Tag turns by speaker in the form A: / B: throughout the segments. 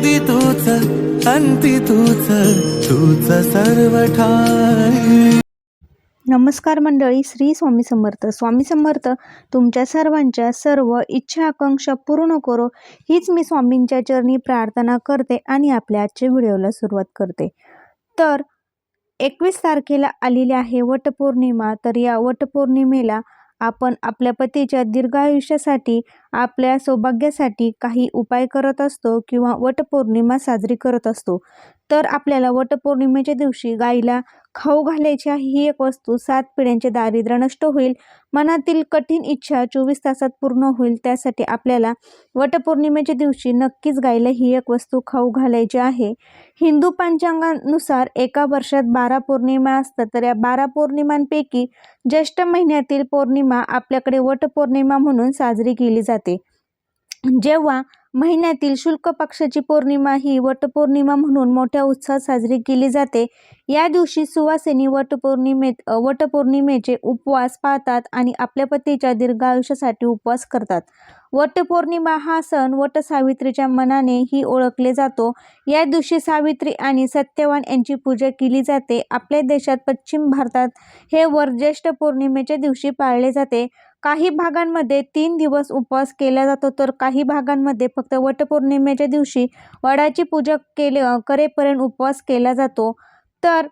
A: आधी तूच अंती तूच तूच सर्व ठाई
B: नमस्कार मंडळी श्री स्वामी समर्थ. स्वामी समर्थ तुमच्या सर्वांच्या सर्व इच्छा आकांक्षा पूर्ण करो. हीच मी स्वामींच्या चरणी प्रार्थना करते आणि आपल्या आजच्या व्हिडिओला सुरुवात करते. तर एकवीस तारखेला आलेली आहे वटपौर्णिमा. तर या वटपौर्णिमेला आपण आपल्या पतीच्या दीर्घायुष्यासाठी आपल्या सौभाग्यासाठी काही उपाय करत असतो किंवा वटपौर्णिमा साजरी करत असतो. तर आपल्याला वटपौर्णिमेच्या दिवशी गाईला खाऊ घालायची आहे ही एक वस्तू. सात पिढ्यांचे दारिद्र्य नष्ट होईल. मनातील कठीण इच्छा चोवीस तासात पूर्ण होईल. त्यासाठी आपल्याला वटपौर्णिमेच्या दिवशी नक्कीच गायला ही एक वस्तू खाऊ घालायची आहे. हिंदू पंचांगानुसार एका वर्षात बारा पौर्णिमा असतात. तर या बारा पौर्णिमांपैकी ज्येष्ठ महिन्यातील पौर्णिमा आपल्याकडे वटपौर्णिमा म्हणून साजरी केली जाते. जेव्हा महिन्यातील शुल्क पक्षाची पौर्णिमा ही वटपौर्णिमा म्हणून मोठ्या उत्साहात साजरी केली जाते. या दिवशी सुवासिनी वटपौर्णिमेत वटपौर्णिमेचे उपवास पाळतात आणि आपल्या पतीच्या दीर्घ आयुष्यासाठी उपवास करतात. वटपौर्णिमा हा सण वटसावित्रीच्या मनाने ही ओळखले जातो. या दिवशी सावित्री आणि सत्यवान यांची पूजा केली जाते. आपल्या देशात पश्चिम भारतात हे वर ज्येष्ठ पौर्णिमेच्या दिवशी पाळले जाते. काही भागांमध्ये तीन दिवस उपवास केला जातो. तर काही भागांमध्ये फक्त वटपौर्णिमेच्या दिवशी वडाची पूजा केले करेपर्यंत उपवास केला जातो. तर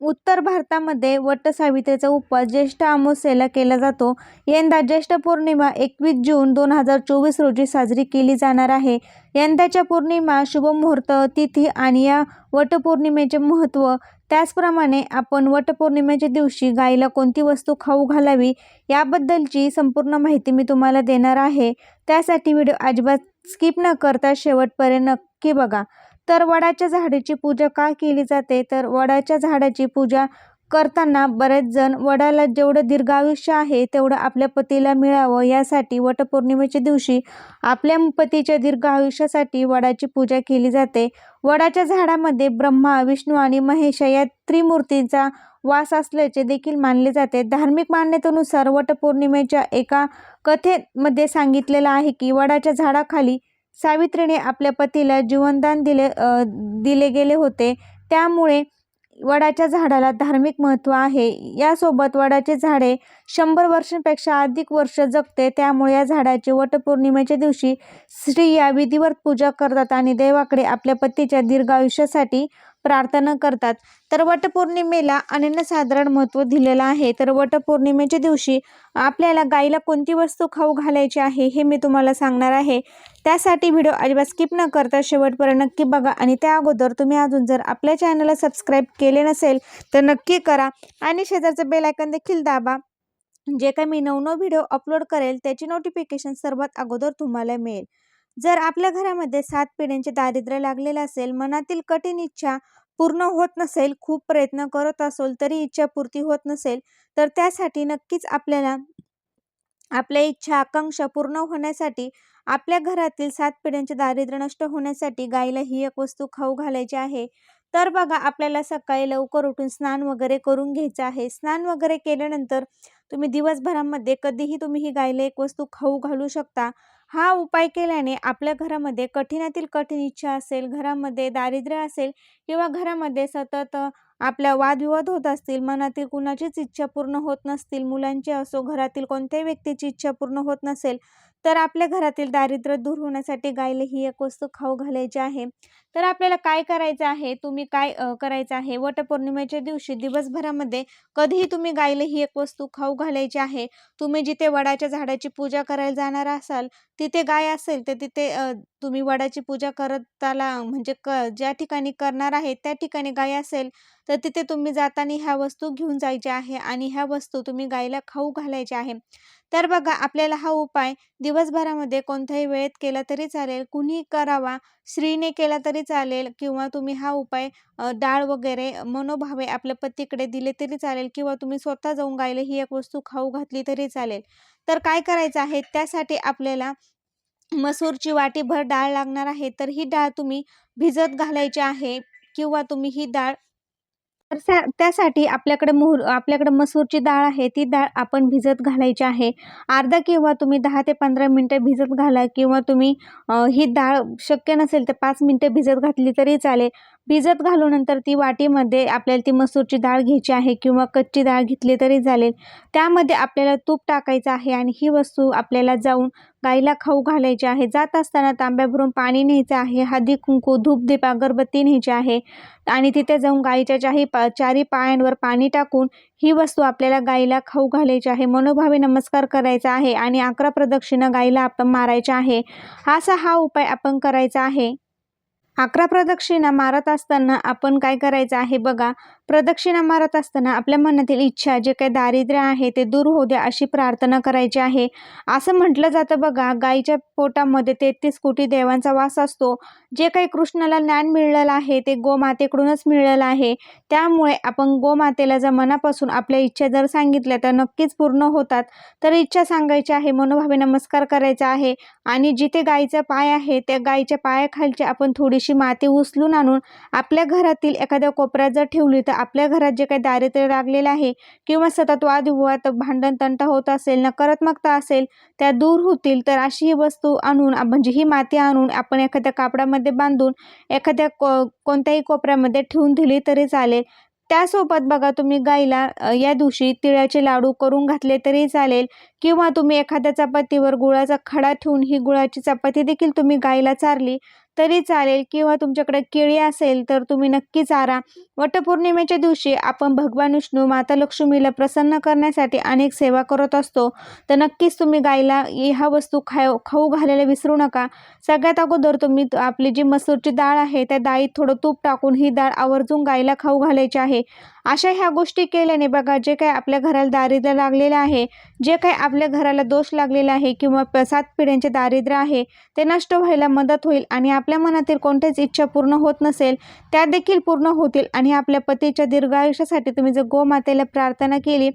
B: उत्तर भारतामध्ये वटसावित्रीचा उपवास ज्येष्ठ अमावस्येला केला जातो. यंदा ज्येष्ठ पौर्णिमा एकवीस जून दोन हजार चोवीस रोजी साजरी केली जाणार आहे. यंदाच्या पौर्णिमा शुभमुहूर्त तिथी आणि या वटपौर्णिमेचे महत्त्व त्याचप्रमाणे आपण वटपौर्णिमेच्या दिवशी गाईला कोणती वस्तू खाऊ घालावी याबद्दलची संपूर्ण माहिती मी तुम्हाला देणार आहे. त्यासाठी व्हिडिओ अजिबात स्किप न करता शेवटपर्यंत नक्की बघा. तर वडाच्या झाडाची पूजा का केली जाते? तर वडाच्या झाडाची पूजा करताना बरेच जण वडाला जेवढं दीर्घायुष्य आहे तेवढं आपल्या पतीला मिळावं यासाठी वटपौर्णिमेच्या दिवशी आपल्या पतीच्या दीर्घ आयुष्यासाठी वडाची पूजा केली जाते. वडाच्या झाडामध्ये ब्रह्मा विष्णू आणि महेश या त्रिमूर्तींचा वास असल्याचे देखील मानले जाते. धार्मिक मान्यतेनुसार वटपौर्णिमेच्या एका कथेमध्ये सांगितलेलं आहे की वडाच्या झाडाखाली सावित्रीने आपल्या पतीला जीवनदान दिले दिले गेले होते. त्यामुळे वडाच्या झाडाला धार्मिक महत्त्व आहे. यासोबत वडाचे झाडे शंभर वर्षांपेक्षा अधिक वर्ष जगते. त्यामुळे या झाडाची वटपौर्णिमेच्या दिवशी स्त्रिया विधिवत पूजा करतात आणि देवाकडे आपल्या पतीच्या दीर्घ आयुष्यासाठी प्रार्थना करतात. तर वटपौर्णिमेला अनन्यसाधारण महत्त्व दिलेलं आहे. तर वटपौर्णिमेच्या दिवशी आपल्याला गाईला कोणती वस्तू खाऊ घालायची आहे हे मी तुम्हाला सांगणार आहे. त्यासाठी व्हिडिओ अजिबात स्किप न करता शेवटपर्यंत नक्की बघा आणि त्या अगोदर तुम्ही अजून जर आपल्या चॅनलला सबस्क्राईब केले नसेल तर नक्की करा आणि शेजारचं बेलायकन देखील दाबा. जे काही मी नवनव व्हिडिओ अपलोड करेल त्याची नोटिफिकेशन सर्वात अगोदर तुम्हाला मिळेल. जर आपल्या घरामध्ये सात पिढ्यांचे दारिद्र्य लागलेलं असेल मनातील कठीण इच्छा पूर्ण होत नसेल खूप प्रयत्न करत असेल तरी इच्छा पूर्ती होत नसेल तर त्यासाठी नक्कीच आपल्याला आपल्या इच्छा आकांक्षा पूर्ण होण्यासाठी आपल्या घरातील सात पिढ्यांचे दारिद्र्य नष्ट होण्यासाठी गाईला ही एक वस्तू खाऊ घालायची आहे. तर बघा आपल्याला सकाळी लवकर उठून स्नान वगैरे करून घ्यायचं आहे. स्नान वगैरे केल्यानंतर तुम्ही दिवसभरामध्ये कधीही तुम्ही ही गाईला एक वस्तू खाऊ घालू शकता. हा उपाय केल्याने आपल्या घरामध्ये कठीणातील कठीण इच्छा असेल घरामध्ये दारिद्र्य असेल किंवा घरामध्ये सतत आपल्या वादविवाद होत असतील मनातील कुणाचीच इच्छा पूर्ण होत नसतील मुलांची असो घरातील कोणत्याही व्यक्तीची इच्छा पूर्ण होत नसेल तर आपल्या घरातील दारिद्र्य दूर होण्यासाठी गायला ही एक वस्तू खाऊ घालायची आहे. तर आपल्याला काय करायचं आहे? तुम्ही काय करायचं आहे? वटपौर्णिमेच्या दिवशी दिवसभरामध्ये कधीही तुम्ही गायला ही एक वस्तू खाऊ घालायची आहे. तुम्ही जिथे वडाच्या झाडाची पूजा करायला जाणार असाल तिथे गाय असेल तर तिथे तुम्ही वडाची पूजा करताना म्हणजे क ज्या ठिकाणी करणार आहे त्या ठिकाणी गाय असेल तर तिथे तुम्ही जाताना ह्या वस्तू घेऊन जायच्या आहे आणि ह्या वस्तू तुम्ही गायीला खाऊ घालायच्या आहे. तर बघा आपल्याला हा उपाय दिवसभरामध्ये कोणत्याही वेळेत केला तरी चालेल. कुणी करावा स्त्रीने केला तरी चालेल किंवा तुम्ही हा उपाय डाळ वगैरे मनोभावे आपल्या पतीकडे दिले तरी चालेल किंवा तुम्ही स्वतः जाऊन गायले ही एक वस्तू खाऊ घातली तरी चालेल. तर काय करायचं आहे? त्यासाठी आपल्याला मसूरची वाटीभर डाळ लागणार आहे. तर ही डाळ तुम्ही भिजत घालायची आहे किंवा तुम्ही ही डाळ तर त्यासाठी आपल्याकडे मोहर आपल्याकडे मसूरची डाळ आहे ती डाळ आपण भिजत घालायची आहे. अर्धा किंवा तुम्ही दहा ते पंधरा मिनटं भिजत घाला किंवा तुम्ही ही डाळ शक्य नसेल तर पाच मिनटं भिजत घातली तरी चालेल. भिजत घालूनंतर ती वाटीमध्ये आपल्याला ती मसूरची डाळ घ्यायची आहे किंवा कच्ची डाळ घेतली तरी चालेल. त्यामध्ये आपल्याला तूप टाकायचं आहे आणि ही वस्तू आपल्याला जाऊन गाईला खाऊ घालायची आहे. जात असताना तांब्या भरून पाणी न्यायचं आहे. हळदी कुंकू धूप दीप अगरबत्ती न्यायची आहे. आणि तिथे जाऊन गाईच्या चाही पा चारी पायांवर पाणी टाकून ही वस्तू आपल्याला गाईला खाऊ घालायची आहे. मनोभावे नमस्कार करायचा आहे आणि अकरा प्रदक्षिणा गाईला आपण मारायच्या आहे. असा हा उपाय आपण करायचा आहे. अकरा प्रदक्षिणा मारत असताना आपण काय करायचं आहे बघा. प्रदक्षिणा मारत असताना आपल्या मनातील इच्छा जे काही दारिद्र्य आहे ते दूर होऊ द्या अशी प्रार्थना करायची आहे. असं म्हटलं जातं बघा गाईच्या पोटामध्ये तेहतीस कोटी देवांचा वास असतो. जे काही कृष्णाला ज्ञान मिळलेलं आहे ते गोमातेकडूनच मिळलेलं आहे. त्यामुळे आपण गोमातेला जर मनापासून आपल्या इच्छा जर सांगितल्या तर नक्कीच पूर्ण होतात. तर इच्छा सांगायची आहे मनोभावे नमस्कार करायचा आहे आणि जिथे गाईचा पाय आहे त्या गाईच्या पायाखालची आपण थोडीशी माती उचलून आणून आपल्या घरातील एखाद्या कोपऱ्यात जर ठेवली तर आपल्या घरात जे काही दारिद्र्य लागलेलं आहे किंवा सतत वादविवाद भांडण तंट होत असेल नकारात्मकता असेल त्या दूर होतील तर अशी ही वस्तू आणून म्हणजे ही माती आणून आपण एखाद्या कापडामध्ये बांधून एखाद्या को कोणत्याही कोपऱ्यामध्ये ठेवून दिली तरी चालेल. त्यासोबत बघा तुम्ही गाईला या दिवशी तिळाचे लाडू करून घातले तरी चालेल किंवा तुम्ही एखाद्या चपातीवर गुळाचा खडा ठेवून ही गुळाची चपाती देखील तुम्ही गाईला चारली तरी चालेल किंवा तुमच्याकडे केळी असेल तर तुम्ही नक्की चारा. वटपौर्णिमेच्या दिवशी आपण भगवान विष्णू माता लक्ष्मीला प्रसन्न करण्यासाठी अनेक सेवा करत असतो. तर नक्कीच तुम्ही गाईला ह्या वस्तू खाऊ खाऊ घालायला विसरू नका. सगळ्यात अगोदर तुम्ही आपली जी मसूरची डाळ आहे त्या डाळीत थोडं तूप टाकून ही डाळ आवर्जून गाईला खाऊ घालायची आहे. अशा ह्या गोष्टी केल्याने बघा जे काही आपल्या घराला दारिद्र्य लागलेलं आहे जे काही आपल्या घराला दोष लागलेला आहे किंवा प्रसाद सात पिढ्यांचे दारिद्र्य आहे ते नष्ट व्हायला मदत होईल आणि आपल्या मनातील कोणत्याच इच्छा पूर्ण होत नसेल त्या देखील पूर्ण होतील आणि आपल्या पतीच्या दीर्घ आयुष्यासाठी तुम्ही जर गोमातेला प्रार्थना केली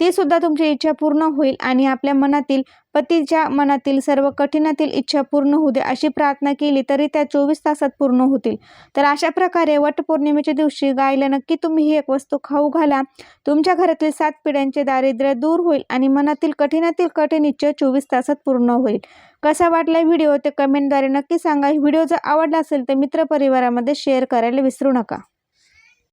B: तीसुद्धा तुमची इच्छा पूर्ण होईल आणि आपल्या मनातील पतीच्या मनातील सर्व कठीणातील इच्छा पूर्ण होऊ दे अशी प्रार्थना केली तरी त्या चोवीस तासात पूर्ण होतील. तर अशा प्रकारे वटपौर्णिमेच्या दिवशी गायला नक्की तुम्ही ही एक वस्तू खाऊ घाला. तुमच्या घरातील सात पिढ्यांचे दारिद्र्य दूर होईल आणि मनातील कठीणातील कठीण इच्छा चोवीस तासात पूर्ण होईल. कसा वाटला व्हिडिओ ते कमेंटद्वारे नक्की सांगा. व्हिडिओ जर आवडला असेल तर मित्रपरिवारामध्ये शेअर करायला विसरू नका.